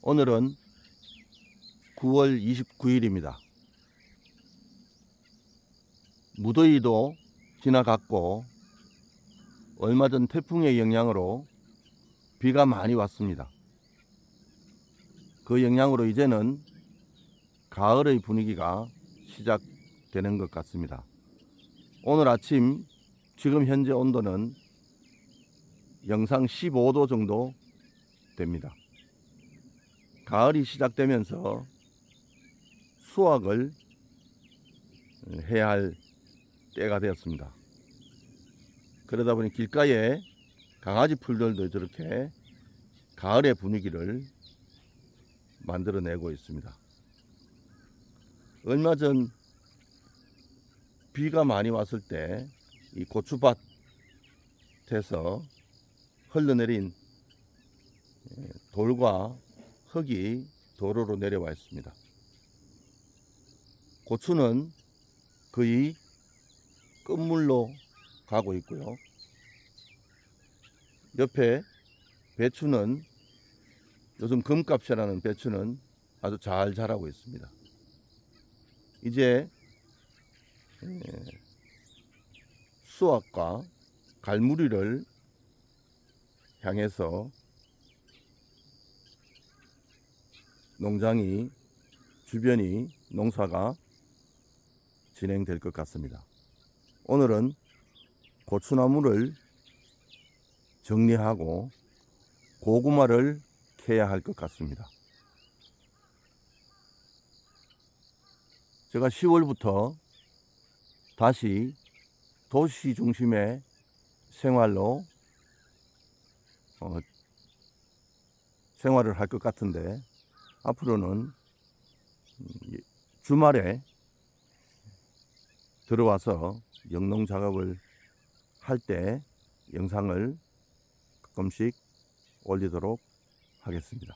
오늘은 9월 29일입니다. 무더위도 지나갔고 얼마 전 태풍의 영향으로 비가 많이 왔습니다. 그 영향으로 이제는 가을의 분위기가 시작되는 것 같습니다. 오늘 아침 지금 현재 온도는 영상 15도 정도 됩니다. 가을이 시작되면서 수확을 해야 할 때가 되었습니다. 그러다 보니 길가에 강아지 풀들도 저렇게 가을의 분위기를 만들어내고 있습니다. 얼마 전 비가 많이 왔을 때 이 고추밭에서 흘러내린 예, 돌과 흙이 도로로 내려와 있습니다. 고추는 거의 끝물로 가고 있고요. 옆에 배추는 요즘 금값이라는 배추는 아주 잘 자라고 있습니다. 이제 에, 수확과 갈무리를 향해서 농장이 주변이 농사가 진행될 것 같습니다. 오늘은 고추나무를 정리하고 고구마를 캐야 할 것 같습니다. 제가 10월부터 다시 도시 중심의 생활로 어, 생활을 할 것 같은데 앞으로는 음, 이- 주말에 들어와서 영농 작업을 할 때 영상을 가끔씩 올리도록 하겠습니다.